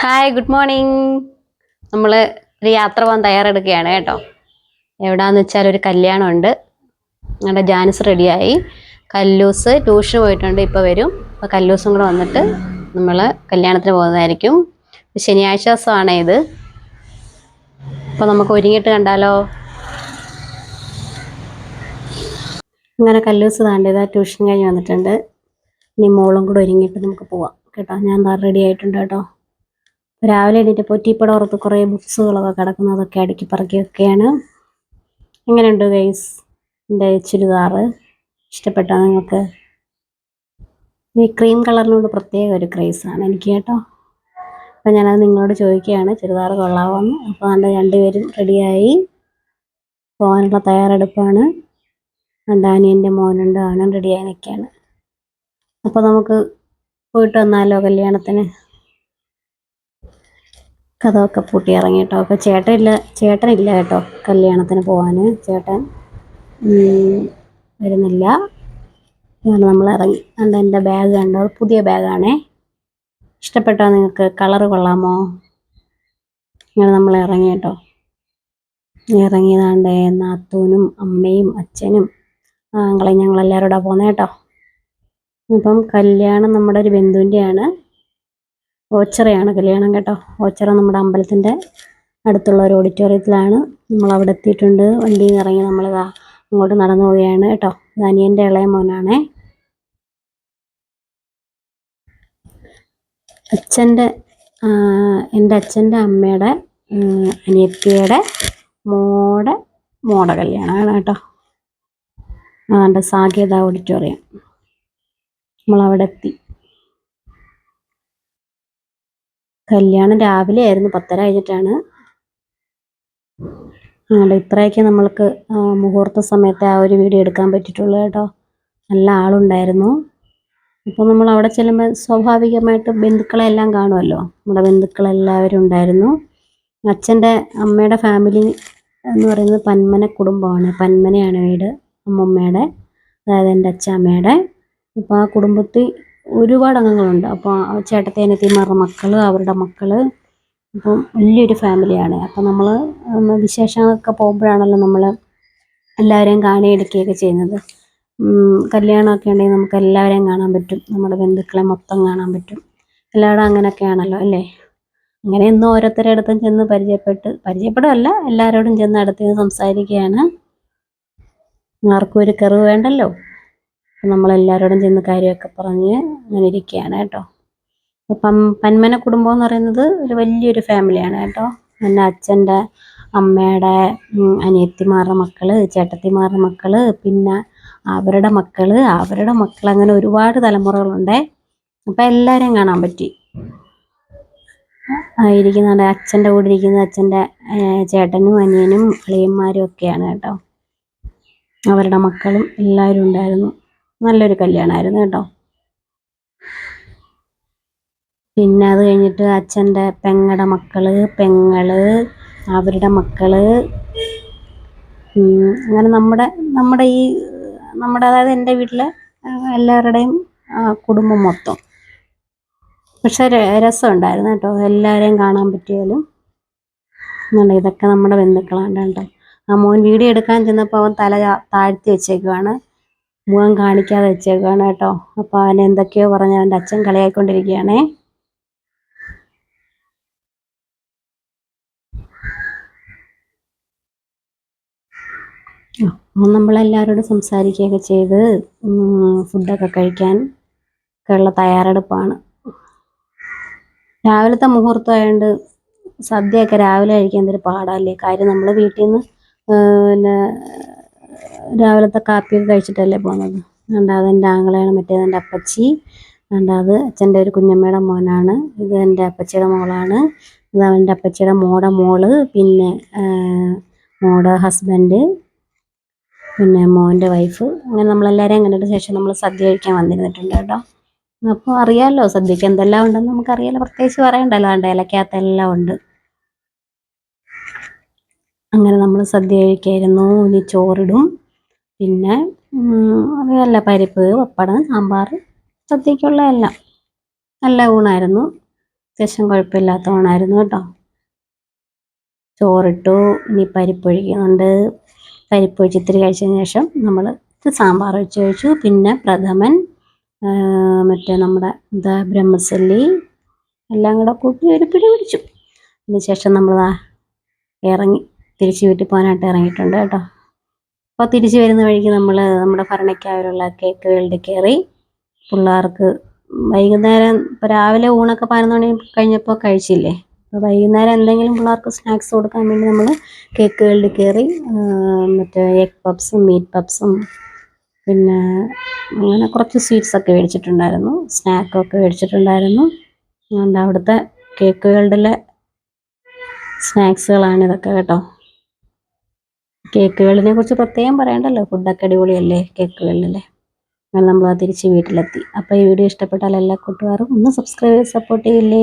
Hi good morning നമ്മൾ ഒരു യാത്ര പോകാൻ തയ്യാറെടുക്കുകയാണ് കേട്ടോ. എവിടാന്ന് വെച്ചാൽ ഒരു കല്യാണമുണ്ട്. ഞങ്ങളുടെ ജാനിസ് റെഡിയായി. കല്ലൂസ് ട്യൂഷൻ പോയിട്ടുണ്ട് ഇപ്പോൾ വരും. അപ്പോൾ കല്ലൂസും കൂടെ വന്നിട്ട് നമ്മൾ കല്യാണത്തിന് പോകുന്നതായിരിക്കും. ശനിയാഴ്ച ദിവസമാണ് ഇത്. അപ്പോൾ നമുക്ക് ഒരുങ്ങിയിട്ട് കണ്ടാലോ? അങ്ങനെ കല്ലൂസ് താണ്ടിയത് ട്യൂഷൻ കഴിഞ്ഞ് വന്നിട്ടുണ്ട്. ഇനി മോളും കൂടെ ഒരുങ്ങിയിട്ട് നമുക്ക് പോവാം. കേട്ടോ ഞാൻ റെഡി ആയിട്ടുണ്ട് കേട്ടോ. രാവിലെ എണീറ്റ് പൊറ്റിപ്പടം ഓർത്ത് കുറേ ബുക്സുകളൊക്കെ കിടക്കുന്നതൊക്കെ അടുക്കി പറക്കിയൊക്കെയാണ് എങ്ങനെയുണ്ട് ഗൈസ് എന്റെ ചുരിദാറ് ഇഷ്ടപ്പെട്ടോ നിങ്ങൾക്ക്? ഈ ക്രീം കളറിനോട് പ്രത്യേക ഒരു ക്രേസാണ് എനിക്ക് കേട്ടോ. അപ്പം ഞാനത് നിങ്ങളോട് ചോദിക്കുകയാണ് ചുരിദാർ കൊള്ളാമെന്ന് അപ്പോൾ അതുകൊണ്ട് രണ്ടുപേരും റെഡിയായി പോകാനുള്ള തയ്യാറെടുപ്പാണ്. അനിയന്റെ മോനുണ്ട് അവനും റെഡിയായി നിൽക്കുകയാണ്. അപ്പോൾ നമുക്ക് പോയിട്ട് വന്നാലോ കല്യാണത്തിന്? കഥമൊക്കെ പൂട്ടി ഇറങ്ങി കേട്ടോ അപ്പോൾ ചേട്ടനില്ല ചേട്ടനില്ല കേട്ടോ കല്യാണത്തിന് പോകാൻ ചേട്ടൻ വരുന്നില്ല. അങ്ങനെ നമ്മൾ ഇറങ്ങി. അതുകൊണ്ട് എന്റെ ബാഗ് കണ്ടോ? പുതിയ ബാഗാണേ ഇഷ്ടപ്പെട്ടോ നിങ്ങൾക്ക്? കളർ കൊള്ളാമോ? ഇങ്ങനെ നമ്മൾ ഇറങ്ങി കേട്ടോ. ഇറങ്ങിയതാണ്ട് നാത്തൂനും അമ്മയും അച്ഛനും ആങ്ങളെയും ഞങ്ങളെല്ലാവരും കൂടെ പോകുന്നത് ഇപ്പം കല്യാണം നമ്മുടെ ഒരു ബന്ധുവിന്റെയാണ്. ഓച്ചറയാണ് കല്യാണം കേട്ടോ. ഓച്ചറ നമ്മുടെ അമ്പലത്തിന്റെ അടുത്തുള്ള ഒരു ഓഡിറ്റോറിയത്തിലാണ്. നമ്മൾ അവിടെ എത്തിയിട്ടുണ്ട്. വണ്ടിയിൽ നിന്ന് ഇറങ്ങി നമ്മൾ ഇങ്ങോട്ട് നടന്നു പോവുകയാണ് കേട്ടോ. ഇത് അനിയന്റെ ഇളയ മോനാണേ. അച്ഛന്റെ എന്റെ അച്ഛന്റെ അമ്മയുടെ അനിയത്തിയുടെ മോടെ മോടെ കല്യാണമാണ് കേട്ടോ. അതുകൊണ്ട് സാകേത ഓഡിറ്റോറിയം. നമ്മളവിടെ എത്തി. കല്യാണം രാവിലെ ആയിരുന്നു പത്തര കഴിഞ്ഞിട്ടാണ്. അതുകൊണ്ട് ഇത്രയൊക്കെ നമ്മൾക്ക് മുഹൂർത്ത സമയത്ത് ആ ഒരു വീഡിയോ എടുക്കാൻ പറ്റിയിട്ടുള്ളൂ കേട്ടോ. നല്ല ആളുണ്ടായിരുന്നു. ഇപ്പോൾ നമ്മൾ അവിടെ ചെല്ലുമ്പോൾ സ്വാഭാവികമായിട്ട് ബന്ധുക്കളെ എല്ലാം കാണുമല്ലോ. നമ്മുടെ ബന്ധുക്കളെല്ലാവരും ഉണ്ടായിരുന്നു. അച്ഛന്റെ അമ്മയുടെ ഫാമിലി എന്ന് പറയുന്നത് പന്മന കുടുംബമാണ്. പന്മനയാണ് വീട് അമ്മമ്മയുടെ അതായത് എന്റെ അച്ഛമ്മയുടെ. അപ്പോൾ ആ കുടുംബത്തിൽ ഒരുപാട് അംഗങ്ങളുണ്ട്. അപ്പോൾ ചേട്ടത്തേനത്തിമാരുടെ മക്കൾ അവരുടെ മക്കൾ അപ്പം വലിയൊരു ഫാമിലിയാണ്. അപ്പം നമ്മൾ വിശേഷങ്ങളൊക്കെ പോകുമ്പോഴാണല്ലോ നമ്മൾ എല്ലാവരെയും കാണിയെടുക്കുകയൊക്കെ ചെയ്യുന്നത്. കല്യാണമൊക്കെ ഉണ്ടെങ്കിൽ നമുക്ക് എല്ലാവരെയും കാണാൻ പറ്റും. നമ്മുടെ ബന്ധുക്കളെ മൊത്തം കാണാൻ പറ്റും. എല്ലാവരും അങ്ങനെയൊക്കെയാണല്ലോ അല്ലേ? അങ്ങനെ ഇന്ന് ഓരോരുത്തരുടെ അടുത്തും ചെന്ന് പരിചയപ്പെട്ട് പരിചയപ്പെടുകയല്ല എല്ലാവരോടും ചെന്ന് അടുത്ത് സംസാരിക്കുകയാണ്. ആർക്കും ഒരു കെറിവ് വേണ്ടല്ലോ. നമ്മളെല്ലാവരോടും ചെന്ന് കാര്യമൊക്കെ പറഞ്ഞ് അങ്ങനെ ഇരിക്കുകയാണ് കേട്ടോ. അപ്പം പന്മന കുടുംബം എന്ന് പറയുന്നത് ഒരു വലിയൊരു ഫാമിലിയാണ് കേട്ടോ. എന്റെ അച്ഛന്റെ അമ്മയുടെ അനിയത്തിമാരുടെ മക്കൾ ചേട്ടത്തിമാരുടെ മക്കൾ പിന്നെ അവരുടെ മക്കൾ അവരുടെ മക്കൾ അങ്ങനെ ഒരുപാട് തലമുറകളുണ്ട്. അപ്പം എല്ലാവരെയും കാണാൻ പറ്റി. ഇരിക്കുന്നുണ്ട്. അച്ഛന്റെ കൂടെ ഇരിക്കുന്നത് അച്ഛന്റെ ചേട്ടനും അനിയനും അളിയന്മാരും ഒക്കെയാണ് കേട്ടോ. അവരുടെ മക്കളും എല്ലാവരും ഉണ്ടായിരുന്നു. നല്ലൊരു കല്യാണമായിരുന്നു കേട്ടോ. പിന്നെ അത് കഴിഞ്ഞിട്ട് അച്ഛന്റെ പെങ്ങടെ മക്കൾ പെങ്ങൾ അവരുടെ മക്കൾ അങ്ങനെ നമ്മുടെ നമ്മുടെ ഈ നമ്മുടെ അതായത് എന്റെ വീട്ടിലെ എല്ലാവരുടെയും കുടുംബം മൊത്തം. പക്ഷെ രസമുണ്ടായിരുന്നു കേട്ടോ. എല്ലാവരെയും കാണാൻ പറ്റിയാലും. എന്നുണ്ട് ഇതൊക്കെ നമ്മുടെ ബന്ധുക്കളാണ് കേട്ടോ. ആ മോൻ വീഡിയോ എടുക്കാൻ ചെന്നപ്പോൾ അവൻ തല താഴ്ത്തി വെച്ചേക്കുവാണ്. മുഖം കാണിക്കാതെ വെച്ചേക്കാണ് കേട്ടോ. അപ്പോൾ അവൻ എന്തൊക്കെയോ പറഞ്ഞ് അവന്റെ അച്ഛൻ കളിയായിക്കൊണ്ടിരിക്കുകയാണേ. അപ്പം നമ്മളെല്ലാവരോടും സംസാരിക്കുകയൊക്കെ ചെയ്ത് ഫുഡൊക്കെ കഴിക്കാൻ ഒക്കെ ഉള്ള തയ്യാറെടുപ്പാണ്. രാവിലത്തെ മുഹൂർത്തമായതുകൊണ്ട് സദ്യയൊക്കെ രാവിലെ കഴിക്കാൻ എന്തൊരു പാടല്ലേ? കാര്യം നമ്മൾ വീട്ടിൽ നിന്ന് പിന്നെ രാവിലത്തെ കാപ്പിയൊക്കെ കഴിച്ചിട്ടല്ലേ പോകുന്നത്. രണ്ടാമത് എന്റെ ആങ്ങളെയാണ് മറ്റേത് എന്റെ അപ്പച്ചി. രണ്ടാമത് അച്ഛന്റെ ഒരു കുഞ്ഞമ്മയുടെ മോനാണ്. ഇത് എന്റെ അപ്പച്ചിയുടെ മോളാണ്. ഇത് അവന്റെ അപ്പച്ചിയുടെ മോടെ മോൾ പിന്നെ മോടെ ഹസ്ബൻഡ് പിന്നെ മോന്റെ വൈഫ്. അങ്ങനെ നമ്മളെല്ലാവരെയും കണ്ടിട്ട് ശേഷം നമ്മൾ സദ്യ കഴിക്കാൻ വന്നിരുന്നിട്ടുണ്ട് കേട്ടോ. അപ്പോൾ അറിയാമല്ലോ സദ്യക്ക് എന്തെല്ലാം ഉണ്ടെന്ന് നമുക്കറിയാമല്ലോ പ്രത്യേകിച്ച് പറയണ്ടല്ലോ വേണ്ട. ഇലക്കകത്തെല്ലാം ഉണ്ട്. അങ്ങനെ നമ്മൾ സദ്യ കഴിക്കായിരുന്നു ഇനി ചോറിടും. പിന്നെ ഉം, പരിപ്പ് പപ്പടം സാമ്പാർ സദ്യക്കുള്ള എല്ലാം. നല്ല ഊണായിരുന്നു. അത്യാവശ്യം കുഴപ്പമില്ലാത്ത ഊണായിരുന്നു കേട്ടോ. ചോറിട്ടു. ഇനി പരിപ്പ് ഒഴിക്കുന്നുണ്ട്. പരിപ്പ് ഇത്തിരി കഴിച്ചതിന് ശേഷം നമ്മൾ സാമ്പാർ വെച്ച് കഴിച്ചു. പിന്നെ പ്രഥമൻ മറ്റേ നമ്മുടെ എന്താ ബ്രഹ്മസല്ലി എല്ലാം കൂടെ കൂട്ടി ഒരു പിടി പിടിച്ചു. അതിന് ശേഷം നമ്മൾ ഇറങ്ങി. തിരിച്ച് വീട്ടിൽ പോകാനായിട്ട് ഇറങ്ങിയിട്ടുണ്ട് കേട്ടോ. അപ്പോൾ തിരിച്ച് വരുന്ന വഴിക്ക് നമ്മൾ നമ്മുടെ ഭരണയ്ക്കാവിലുള്ള കേക്കുകളുടെ കയറി പിള്ളേർക്ക് വൈകുന്നേരം ഇപ്പോൾ രാവിലെ ഊണൊക്കെ പതിനൊന്ന് മണി കഴിഞ്ഞപ്പോൾ കഴിച്ചില്ലേ? അപ്പോൾ വൈകുന്നേരം എന്തെങ്കിലും പിള്ളേർക്ക് സ്നാക്സ് കൊടുക്കാൻ വേണ്ടി നമ്മൾ കേക്ക് വേൾഡിൽ കയറി മറ്റേ എഗ് പപ്സും മീറ്റ് പപ്സും പിന്നെ അങ്ങനെ കുറച്ച് സ്വീറ്റ്സ് ഒക്കെ മേടിച്ചിട്ടുണ്ടായിരുന്നു. സ്നാക്കൊക്കെ മേടിച്ചിട്ടുണ്ടായിരുന്നു. അതുകൊണ്ട് അവിടുത്തെ കേക്കുകളുടെ സ്നാക്സുകളാണ് ഇതൊക്കെ കേട്ടോ. കേക്ക് വേൾഡിനെ കുറിച്ച് പ്രത്യേകം പറയണ്ടല്ലോ? ഫുഡൊക്കെ അടിപൊളിയല്ലേ കേക്കുകളിലല്ലേ? അങ്ങനെ നമ്മൾ തിരിച്ച് വീട്ടിലെത്തി. അപ്പോൾ ഈ വീഡിയോ ഇഷ്ടപ്പെട്ടാൽ എല്ലാ കൂട്ടുകാരും ഒന്ന് സബ്സ്ക്രൈബ് ചെയ്ത് സപ്പോർട്ട് ചെയ്യില്ലേ?